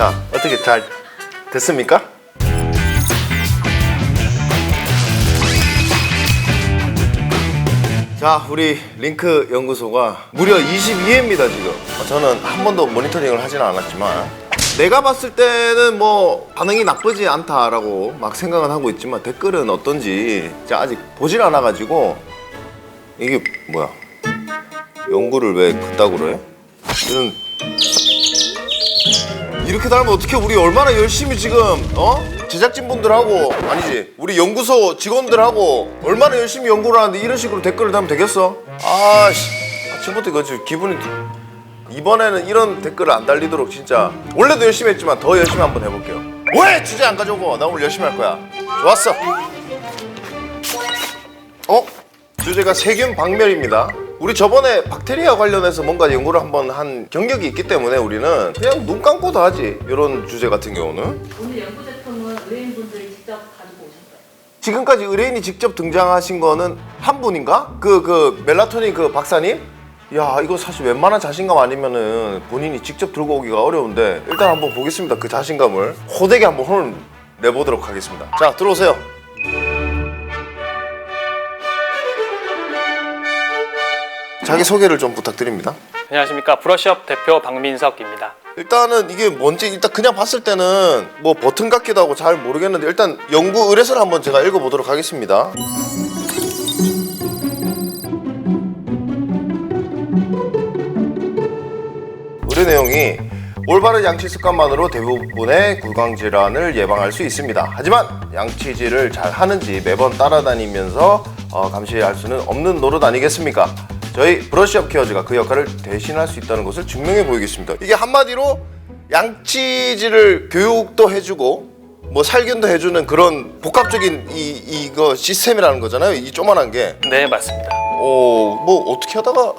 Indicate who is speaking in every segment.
Speaker 1: 자, 어떻게 잘 됐습니까? 자, 우리 링크 연구소가 무려 22회입니다, 지금. 어, 저는 한 번도 모니터링을 하지는 않았지만 내가 봤을 때는 뭐 반응이 나쁘지 않다라고 막 생각은 하고 있지만 댓글은 어떤지 아직 보질 않아가지고 이게 뭐야? 연구를 왜 그따구로 해? 이런 이렇게 달면 어떻게 우리 얼마나 열심히 지금 어 제작진분들하고 아니지 우리 연구소 직원들하고 얼마나 열심히 연구를 하는데 이런 식으로 댓글을 달면 되겠어? 아씨 아침부터 이거 지금 기분이 이번에는 이런 댓글을 안 달리도록 진짜 원래도 열심히 했지만 더 열심히 한번 해볼게요. 왜 주제 안 가져오고 나 오늘 열심히 할 거야. 좋았어. 어? 주제가 세균 박멸입니다. 우리 저번에 박테리아 관련해서 뭔가 연구를 한번 한 경력이 있기 때문에 우리는 그냥 눈 감고도 하지. 이런 주제 같은 경우는.
Speaker 2: 오늘 연구 제품은 의뢰인분들이 직접 가지고 오셨어요.
Speaker 1: 지금까지 의뢰인이 직접 등장하신 거는 한 분인가? 그, 그, 멜라토닌 그 박사님? 야, 이거 사실 웬만한 자신감 아니면은 본인이 직접 들고 오기가 어려운데 일단 한번 보겠습니다. 그 자신감을 호되게 한번 혼을 내보도록 하겠습니다. 자, 들어오세요. 자기 소개를 좀 부탁드립니다.
Speaker 3: 안녕하십니까 브러쉬업 대표 박민석입니다.
Speaker 1: 일단은 이게 뭔지 일단 그냥 봤을 때는 뭐 버튼 같기도 하고 잘 모르겠는데 일단 연구 의뢰서를 한번 제가 읽어보도록 하겠습니다. 의뢰 내용이 올바른 양치 습관만으로 대부분의 구강 질환을 예방할 수 있습니다. 하지만 양치질을 잘 하는지 매번 따라다니면서 어, 감시할 수는 없는 노릇 아니겠습니까? 저희 브러쉬업 케어즈가 그 역할을 대신할 수 있다는 것을 증명해 보이겠습니다. 이게 한마디로 양치질을 교육도 해주고 뭐 살균도 해주는 그런 복합적인 이 이거 시스템이라는 거잖아요. 이 조만한 게.
Speaker 3: 네 맞습니다.
Speaker 1: 오, 뭐 어떻게 하다가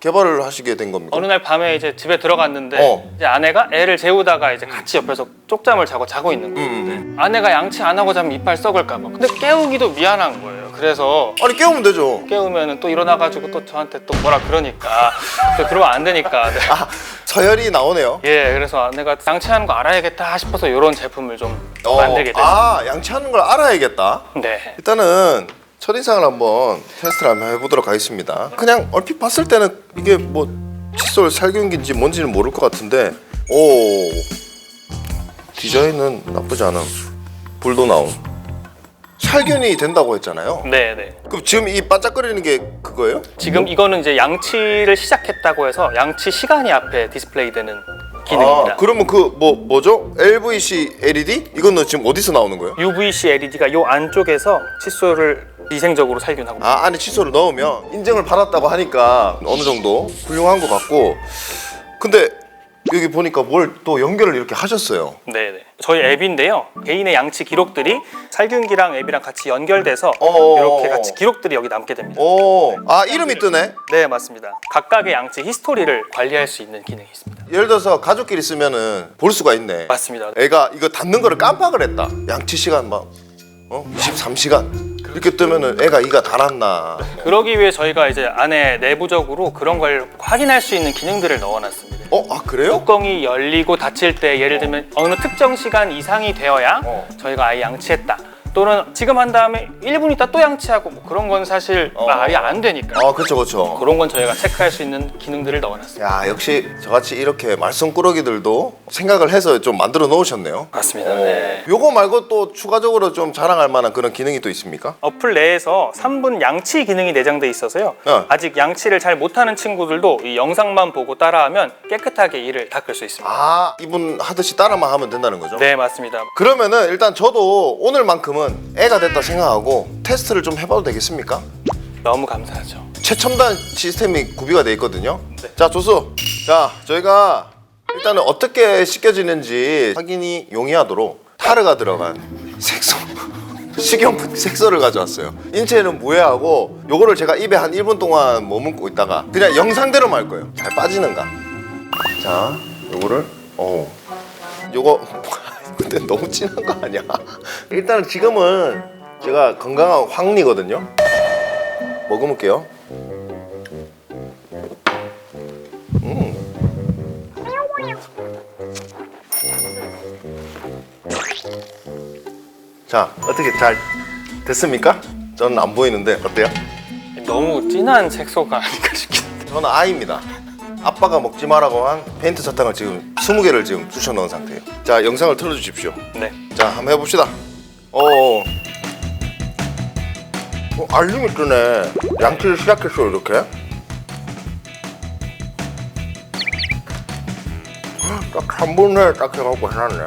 Speaker 1: 개발을 하시게 된 겁니까?
Speaker 3: 어느 날 밤에 이제 집에 들어갔는데
Speaker 1: 어.
Speaker 3: 이제 아내가 애를 재우다가 이제 같이 옆에서 쪽잠을 자고 자고 있는 거예요.
Speaker 1: 음,
Speaker 3: 아내가 양치 안 하고 자면 이빨 썩을까 봐. 근데 깨우기도 미안한 거예요. 그래서
Speaker 1: 아니 깨우면 되죠.
Speaker 3: 깨우면은 또 일어나가지고 또 저한테 또 뭐라 그러니까 또 그러면 안 되니까. 네.
Speaker 1: 아 서열이 나오네요.
Speaker 3: 예, 그래서 아내가 양치하는 거 알아야겠다 싶어서 이런 제품을 좀
Speaker 1: 어,
Speaker 3: 만들게 됐어요.
Speaker 1: 아 양치하는 걸 알아야겠다.
Speaker 3: 네.
Speaker 1: 일단은 첫인상을 한번 테스트를 한번 해보도록 하겠습니다. 그냥 얼핏 봤을 때는 이게 뭐 칫솔 살균기인지 뭔지는 모를 것 같은데 오 디자인은 나쁘지 않은 불도 나온 살균이 된다고 했잖아요.
Speaker 3: 네, 네.
Speaker 1: 그럼 지금 이 반짝거리는 게 그거예요?
Speaker 3: 지금 이거는 이제 양치를 시작했다고 해서 양치 시간이 앞에 디스플레이되는 기능입니다.
Speaker 1: 아, 그러면 그 뭐 뭐죠? LVC LED 이거는 지금 어디서 나오는 거예요?
Speaker 3: UVC LED가 요 안쪽에서 칫솔을 위생적으로 살균하고
Speaker 1: 아 안에 칫솔을 넣으면 인증을 받았다고 하니까 어느 정도 훌륭한 것 같고 근데 여기 보니까 뭘 또 연결을 이렇게 하셨어요.
Speaker 3: 네네. 저희 앱인데요. 개인의 양치 기록들이 살균기랑 앱이랑 같이 연결돼서
Speaker 1: 어어어.
Speaker 3: 이렇게 같이 기록들이 여기 남게 됩니다.
Speaker 1: 오 아 이름이 뜨네?
Speaker 3: 네 맞습니다. 각각의 양치 히스토리를 관리할 수 있는 기능이 있습니다.
Speaker 1: 예를 들어서 가족끼리 쓰면은 볼 수가 있네.
Speaker 3: 맞습니다.
Speaker 1: 애가 이거 닫는 거를 깜빡을 했다. 양치 시간 막 어? 23시간 이렇게 뜨면은 애가 이가 닳았나
Speaker 3: 그러기 위해 저희가 이제 안에 내부적으로 그런 걸 확인할 수 있는 기능들을 넣어놨습니다
Speaker 1: 어? 아 그래요?
Speaker 3: 뚜껑이 열리고 닫힐 때 예를 들면 어느 특정 시간 이상이 되어야
Speaker 1: 어.
Speaker 3: 저희가 아예 양치했다 또는 지금 한 다음에 1분 있다 또 양치하고 뭐 그런 건 사실
Speaker 1: 어.
Speaker 3: 아예 안 되니까
Speaker 1: 아 그쵸 그쵸
Speaker 3: 그런 건 저희가 체크할 수 있는 기능들을 넣어놨습니다.
Speaker 1: 야 역시 저같이 이렇게 말썽꾸러기들도 생각을 해서 좀 만들어 놓으셨네요
Speaker 3: 맞습니다. 네.
Speaker 1: 요거 말고 또 추가적으로 좀 자랑할 만한 그런 기능이 또 있습니까?
Speaker 3: 어플 내에서 3분 양치 기능이 내장돼 있어서요.
Speaker 1: 어.
Speaker 3: 아직 양치를 잘 못하는 친구들도 이 영상만 보고 따라하면 깨끗하게 이를 닦을 수 있습니다.
Speaker 1: 아 이분 하듯이 따라만 하면 된다는 거죠?
Speaker 3: 네 맞습니다.
Speaker 1: 그러면은 일단 저도 오늘만큼은 애가 됐다 생각하고 테스트를 좀 해봐도 되겠습니까?
Speaker 3: 너무 감사하죠.
Speaker 1: 최첨단 시스템이 구비가 돼 있거든요.
Speaker 3: 네.
Speaker 1: 자 조수, 자 저희가 일단은 어떻게 씻겨지는지 확인이 용이하도록 타르가 들어간 색소. 식용 색소를 가져왔어요. 인체는 무해하고 요거를 제가 입에 한 1분 동안 머금고 있다가 그냥 영상대로 말 거예요. 잘 빠지는가? 자, 요거를 어. 요거 근데 너무 진한 거 아니야? 일단 지금은 제가 건강한 황리거든요. 먹어볼게요. 음. 자, 어떻게 잘 됐습니까? 저는 안 보이는데 어때요?
Speaker 3: 너무 진한 색소가 아닐까 싶긴.
Speaker 1: 저는 아입니다. 아빠가 먹지 말라고 한 페인트 사탕을 지금 20개를 지금 쑤셔 넣은 상태예요. 자 영상을 틀어 주십시오.
Speaker 3: 네.
Speaker 1: 자 한번 해 봅시다. 어, 어 알림이 뜨네. 양치를 시작했어 이렇게. 딱 3분에 딱 해갖고 해놨네.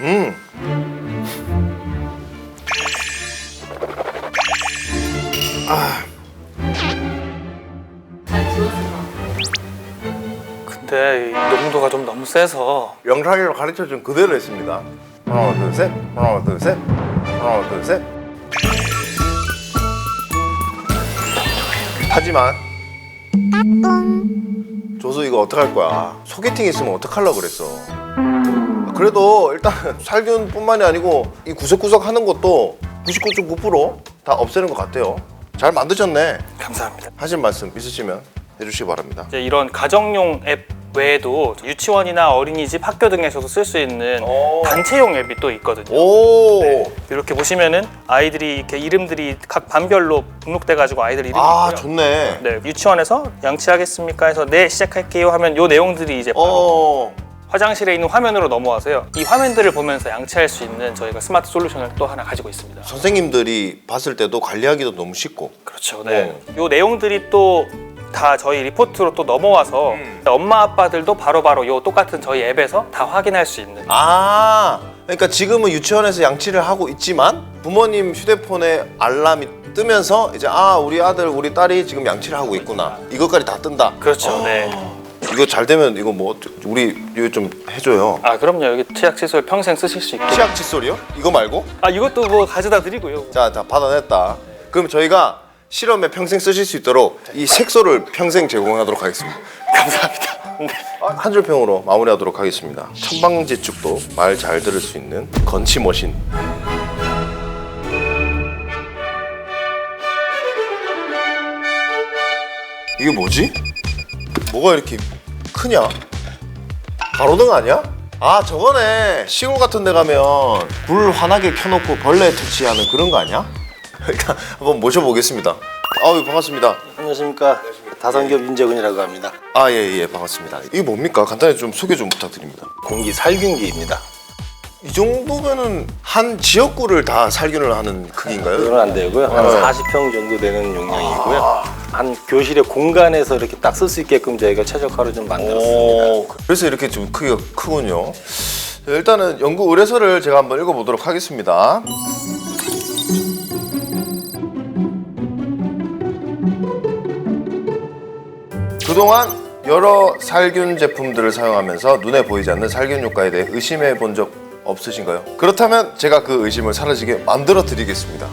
Speaker 1: 음.
Speaker 3: 너무 세서
Speaker 1: 영상으로 가르쳐준 그대로 했습니다. 하나 둘 셋, 하나 둘 셋, 하나 둘 셋. 하지만 조수 이거 어떡할 거야? 소개팅 있으면 어떡하려고 그랬어? 그래도 일단 살균뿐만이 아니고 이 구석구석 하는 것도 99.9%다 없애는 것 같아요. 잘 만드셨네.
Speaker 3: 감사합니다.
Speaker 1: 하실 말씀 있으시면 해주시기 바랍니다.
Speaker 3: 이제 이런 가정용 앱 외에도 유치원이나 어린이집, 학교 등에서도 쓸 수 있는
Speaker 1: 오.
Speaker 3: 단체용 앱이 또 있거든요.
Speaker 1: 오,
Speaker 3: 이렇게 보시면은 아이들이 이렇게 이름들이 각 반별로 등록돼 가지고 아이들 이름이
Speaker 1: 아
Speaker 3: 있고요.
Speaker 1: 좋네.
Speaker 3: 네, 유치원에서 양치하겠습니까 해서 네 시작할게요 하면 요 내용들이 이제 바로
Speaker 1: 어.
Speaker 3: 화장실에 있는 화면으로 넘어와서요. 이 화면들을 보면서 양치할 수 있는 저희가 스마트 솔루션을 또 하나 가지고 있습니다.
Speaker 1: 선생님들이 봤을 때도 관리하기도 너무 쉽고
Speaker 3: 그렇죠. 네. 요 내용들이 또 다 저희 리포트로 또 넘어와서 엄마 아빠들도 바로바로 요 똑같은 저희 앱에서 다 확인할 수 있는
Speaker 1: 아 그러니까 지금은 유치원에서 양치를 하고 있지만 부모님 휴대폰에 알람이 뜨면서 이제 아 우리 아들 우리 딸이 지금 양치를 하고 있구나 이것까지 다 뜬다
Speaker 3: 그렇죠. 네.
Speaker 1: 이거 잘 되면 이거 뭐 우리 이거 좀 해줘요
Speaker 3: 아 그럼요. 여기 치약 칫솔 평생 쓰실 수 있게.
Speaker 1: 치약 칫솔이요? 이거 말고?
Speaker 3: 아 이것도 뭐 가져다 드리고요.
Speaker 1: 자, 다 받아냈다 그럼 저희가 실험에 평생 쓰실 수 있도록 이 색소를 평생 제공하도록 하겠습니다
Speaker 3: 감사합니다. 네.
Speaker 1: 한줄 평으로 마무리하도록 하겠습니다. 천방지축도 말 잘 들을 수 있는 건치 머신. 이게 뭐지? 뭐가 이렇게 크냐? 가로등 아니야? 아 저거네 시골 같은 데 가면 불 환하게 켜놓고 벌레 퇴치하는 그런 거 아니야? 일단 한번 모셔보겠습니다. 아유 반갑습니다.
Speaker 4: 안녕하십니까. 다산기업 윤재근이라고 합니다.
Speaker 1: 아예예 반갑습니다. 이게 뭡니까? 간단히 좀 소개 좀 부탁드립니다.
Speaker 4: 공기 살균기입니다.
Speaker 1: 이 정도면은 한 지역구를 다 살균을 하는 크기인가요?
Speaker 4: 그건 안 되고요. 한
Speaker 1: 네.
Speaker 4: 40평 정도 되는 용량이고요. 한 교실의 공간에서 이렇게 딱 쓸 수 있게끔 저희가 최적화로 좀 만들었습니다.
Speaker 1: 오, 그래서 이렇게 좀 크기가 크군요. 일단은 연구 의뢰서를 제가 한번 읽어보도록 하겠습니다. 그동안 여러 살균 제품들을 사용하면서 눈에 보이지 않는 살균 효과에 대해 의심해 본 적 없으신가요? 그렇다면 제가 그 의심을 사라지게 만들어 드리겠습니다.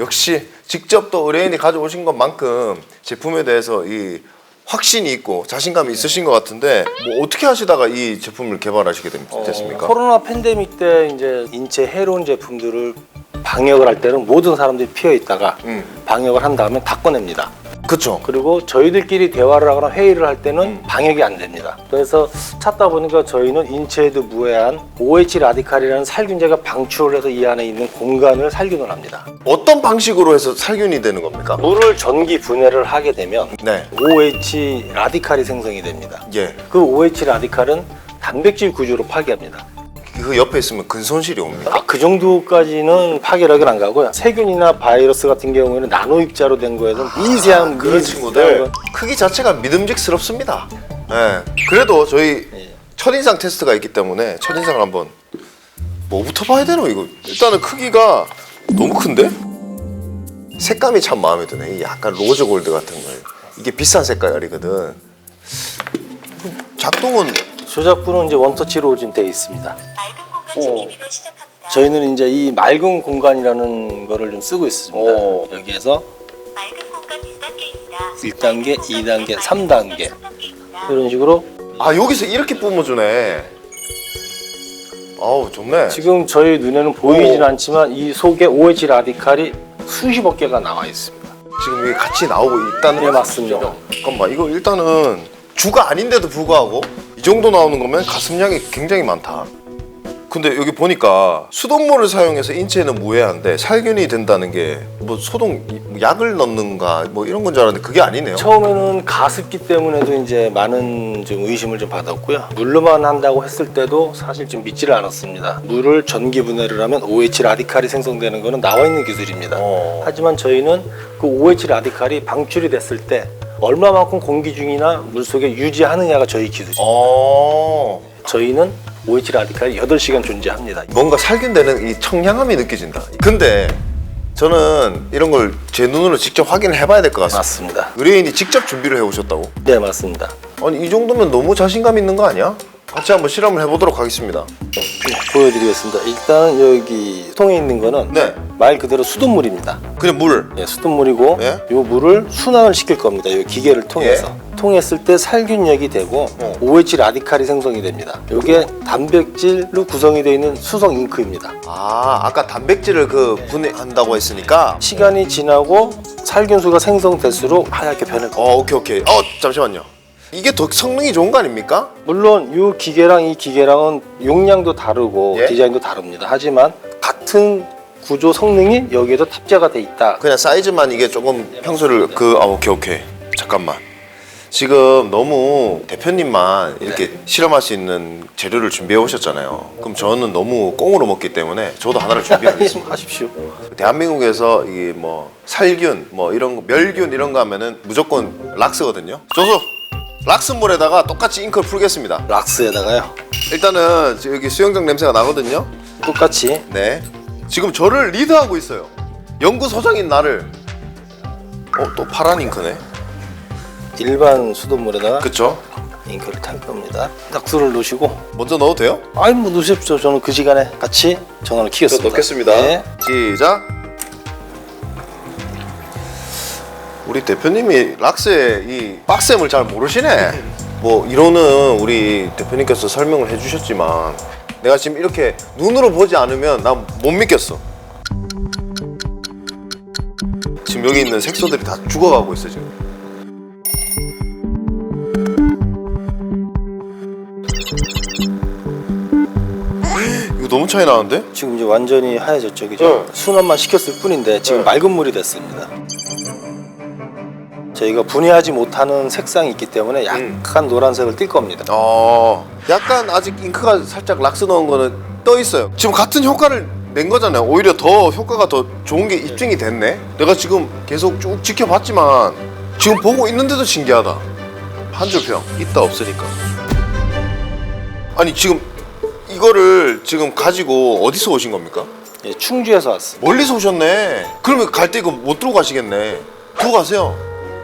Speaker 1: 역시 직접 또 의뢰인이 가져오신 것만큼 제품에 대해서 이 확신이 있고 자신감이 있으신 것 같은데 뭐 어떻게 하시다가 이 제품을 개발하시게 됐- 됐습니까?
Speaker 4: 코로나 팬데믹 때 이제 인체 해로운 제품들을 방역을 할 때는 모든 사람들이 피해 있다가
Speaker 1: 음.
Speaker 4: 방역을 한 다음에 다 꺼냅니다
Speaker 1: 그쵸.
Speaker 4: 그리고 저희들끼리 대화를 하거나 회의를 할 때는 방역이 안 됩니다. 그래서 찾다 보니까 저희는 인체에도 무해한 OH 라디칼이라는 살균제가 방출을 해서 이 안에 있는 공간을 살균을 합니다.
Speaker 1: 어떤 방식으로 해서 살균이 되는 겁니까?
Speaker 4: 물을 전기 분해를 하게 되면
Speaker 1: 네.
Speaker 4: OH 라디칼이 생성이 됩니다.
Speaker 1: 예.
Speaker 4: 그 OH 라디칼은 단백질 구조로 파괴합니다.
Speaker 1: 그 옆에 있으면 근손실이 옵니다.
Speaker 4: 아, 그 정도까지는 파괴력은 안 가고요. 세균이나 바이러스 같은 경우에는 나노 입자로 된 거에서 미세한
Speaker 1: 그런
Speaker 4: 미-
Speaker 1: 친구들 크기 자체가 믿음직스럽습니다. 예. 그래도 저희
Speaker 4: 예.
Speaker 1: 첫인상 테스트가 있기 때문에 첫인상을 한번 뭐부터 봐야 되노 이거 일단은 크기가 너무 큰데 색감이 참 마음에 드네 이 약간 로즈 골드 같은 거 이게 비싼 색깔이거든 작동은
Speaker 4: 조작부는 이제 원터치로 지금 되어 있습니다. 저희는 이제 이 맑은 공간이라는 거를 좀 쓰고 있습니다.
Speaker 1: 오.
Speaker 4: 여기에서
Speaker 5: 맑은 공간 두 단계입니다.
Speaker 4: 1단계, 2단계, 3단계 이런 식으로
Speaker 1: 아 여기서 이렇게 뿜어주네 아우 좋네
Speaker 4: 지금 저희 눈에는 보이진
Speaker 1: 오.
Speaker 4: 않지만 이 속에 OH 라디칼이 수십억 개가 나와 있습니다.
Speaker 1: 지금 이게 같이 나오고 있다는
Speaker 4: 네,
Speaker 1: 말씀이시죠?
Speaker 4: 맞습니다.
Speaker 1: 잠깐만 이거 일단은 주가 아닌데도 불구하고 이 정도 나오는 거면 가슴량이 굉장히 많다. 근데 여기 보니까 수돗물을 사용해서 인체에는 무해한데 살균이 된다는 게 뭐 소독 약을 넣는가 뭐 이런 건 줄 알았는데 그게 아니네요.
Speaker 4: 처음에는 가습기 때문에도 이제 많은 좀 의심을 좀 받았고요. 물로만 한다고 했을 때도 사실 좀 믿지를 않았습니다. 물을 전기 분해를 하면 OH 라디칼이 생성되는 거는 나와 있는 기술입니다.
Speaker 1: 어.
Speaker 4: 하지만 저희는 그 OH 라디칼이 방출이 됐을 때 얼마만큼 공기 중이나 물 속에 유지하느냐가 저희 기술입니다.
Speaker 1: 어.
Speaker 4: 저희는 OH 라디칼이 8시간 존재합니다.
Speaker 1: 뭔가 살균되는 이 청량함이 느껴진다. 근데 저는 이런 걸 제 눈으로 직접 확인을 해봐야 될 것 같습니다.
Speaker 4: 맞습니다.
Speaker 1: 의뢰인이 직접 준비를 해오셨다고?
Speaker 4: 네, 맞습니다.
Speaker 1: 아니 이 정도면 너무 자신감 있는 거 아니야? 같이 한번 실험을 해보도록 하겠습니다.
Speaker 4: 보여드리겠습니다. 일단 여기 통에 있는 거는
Speaker 1: 네.
Speaker 4: 말 그대로 수돗물입니다.
Speaker 1: 그냥 물.
Speaker 4: 예, 수돗물이고
Speaker 1: 예?
Speaker 4: 이 물을 순환을 시킬 겁니다. 이 기계를 통해서. 통했을 때 살균력이 되고
Speaker 1: 어.
Speaker 4: OH 라디칼이 생성이 됩니다. 이게 단백질로 구성이 되어 있는 수성 잉크입니다.
Speaker 1: 아 아까 단백질을 그 분해한다고 했으니까.
Speaker 4: 시간이 지나고 살균수가 생성될수록 하얗게 겁니다.
Speaker 1: 어 오케이 오케이. 어 잠시만요. 이게 더 성능이 좋은 거 아닙니까?
Speaker 4: 물론 이 기계랑 이 기계랑은 용량도 다르고
Speaker 1: 예?
Speaker 4: 디자인도 다릅니다. 하지만 같은 구조 성능이 여기에도 탑재가 돼 있다.
Speaker 1: 그냥 사이즈만 이게 조금 평소를 그 아 오케이 오케이. 잠깐만. 지금 너무 대표님만 이렇게 실험할 수 있는 재료를 준비해 오셨잖아요. 그럼 저는 너무 꽁으로 먹기 때문에 저도 하나를 준비하겠습니다.
Speaker 4: 하십시오.
Speaker 1: 대한민국에서 이게 뭐 살균 뭐 이런 거 멸균 이런 거 하면은 무조건 락스거든요. 조수 락스물에다가 똑같이 잉크를 풀겠습니다.
Speaker 4: 락스에다가요.
Speaker 1: 일단은 여기 수영장 냄새가 나거든요.
Speaker 4: 똑같이
Speaker 1: 네. 지금 저를 리드하고 있어요. 연구소장인 나를. 어 또 파란 잉크네.
Speaker 4: 일반 수돗물에다가
Speaker 1: 그쵸?
Speaker 4: 잉크를 탈 겁니다. 락스를 넣으시고
Speaker 1: 먼저 넣어도 돼요?
Speaker 4: 아이 뭐 넣으십시오. 저는 그 시간에 같이 전원을 켜겠습니다.
Speaker 1: 넣겠습니다.
Speaker 4: 네.
Speaker 1: 시작. 우리 대표님이 락스의 이 빡셈을 잘 모르시네. 뭐 이론은 우리 대표님께서 설명을 해주셨지만 내가 지금 이렇게 눈으로 보지 않으면 난 못 믿겠어. 지금 여기 있는 색소들이 다 죽어가고 있어 지금. 이거 너무 차이 나는데?
Speaker 4: 지금 이제 완전히 하얘졌죠, 그죠?
Speaker 1: 네.
Speaker 4: 순환만 시켰을 뿐인데 지금
Speaker 1: 네.
Speaker 4: 맑은 물이 됐습니다. 저희가 분해하지 못하는 색상이 있기 때문에 약간 노란색을 띌 겁니다.
Speaker 1: 어, 약간 아직 잉크가 살짝 락스 넣은 거는 떠 있어요. 지금 같은 효과를 낸 거잖아요. 오히려 더 효과가 더 좋은 게 입증이 됐네. 내가 지금 계속 쭉 지켜봤지만 지금 보고 있는데도 신기하다. 한줄평 있다 없으니까. 아니 지금 이거를 지금 가지고 어디서 오신 겁니까?
Speaker 4: 예, 충주에서 왔습니다.
Speaker 1: 멀리서 오셨네. 그러면 갈 때 이거 못 들고 가시겠네. 두고 가세요.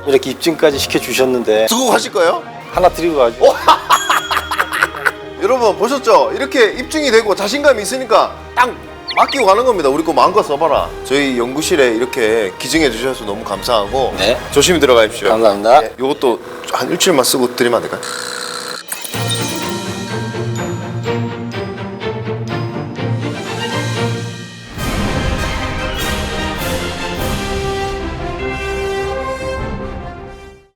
Speaker 4: 이렇게 입증까지 시켜주셨는데
Speaker 1: 두고 가실 거예요?
Speaker 4: 하나 드리고 가죠.
Speaker 1: 여러분 보셨죠? 이렇게 입증이 되고 자신감이 있으니까 딱 맡기고 가는 겁니다. 우리 거 마음껏 써봐라. 저희 연구실에 이렇게 기증해 주셔서 너무 감사하고
Speaker 4: 네.
Speaker 1: 조심히 들어가십시오.
Speaker 4: 감사합니다.
Speaker 1: 네, 이것도 한 일주일만 쓰고 드리면 안 될까요?